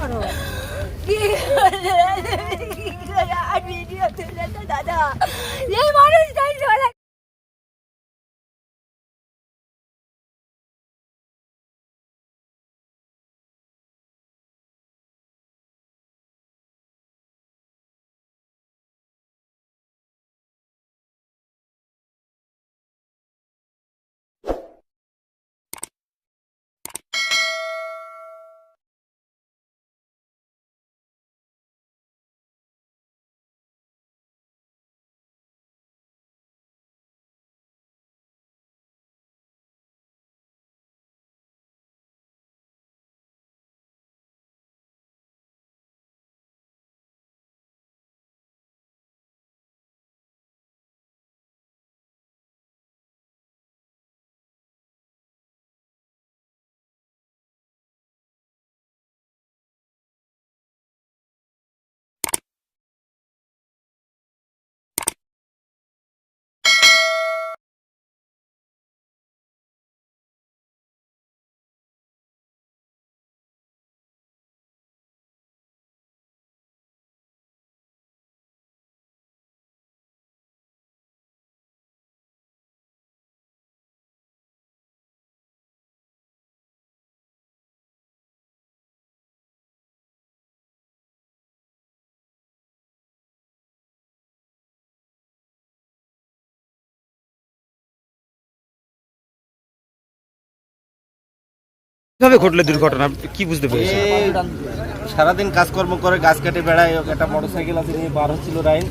করো? কি দাদা। কীভাবে ঘটলো দুর্ঘটনা? কি বুঝতে পেরেছেন? এ সারাদিন কাজকর্ম করে গাছ কেটে বেড়ায় একটা মোটরসাইকেল আছে নিয়ে বার হচ্ছিল লাইন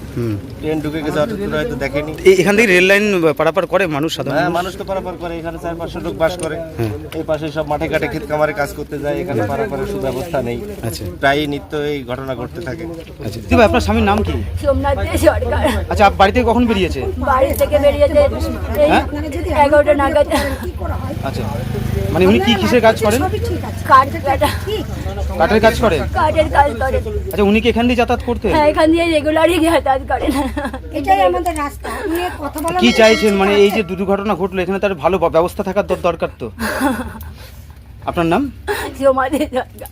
ট্রেন ঢুকে গেছে করে হয়তো দেখেনি। এখান থেকে রেল লাইন পারাপার করে মানুষ সাধারণ হ্যাঁ মানুষ? তো পারাপার করে এখানে চার পাঁচশো লোক বাস করে। হ্যাঁ। এই পাশে সব মাঠে ঘাটে ক্ষেত কামারে কাজ করতে যায় এখানে পারাপারের সুব্যবস্থা নেই। আচ্ছা। প্রায়ই নিত্য এই ঘটনা ঘটতে থাকে। আচ্ছা। দিদি আপনার স্বামীর নাম কি? সোমনাথ সরকার। আচ্ছা আপ- বাড়ি থেকে কখন বেরিয়েছে? বাড়ি থেকে বেরিয়েছে হ্যাঁ? এগারোটা নাগাদ। আচ্ছা। মানে উনি কি কিসের কাজ করেন? কাঠের কাজ করেন? কাঠের কাজ করেন আচ্ছা উনি কি এখান দিয়ে যাতায়াত করতে? হ্যাঁ এখান দিয়ে রেগুলারই যাতায়াত করেন। এটাই আমাদের রাস্তা। উনি কথা বলা কি চাইছেন? মানে এই যে দুর্ঘটনা ঘটলো এখানে তার ভালো ব্যবস্থা থাকার দরকার তো। আপনার নাম? সমাধি সরকার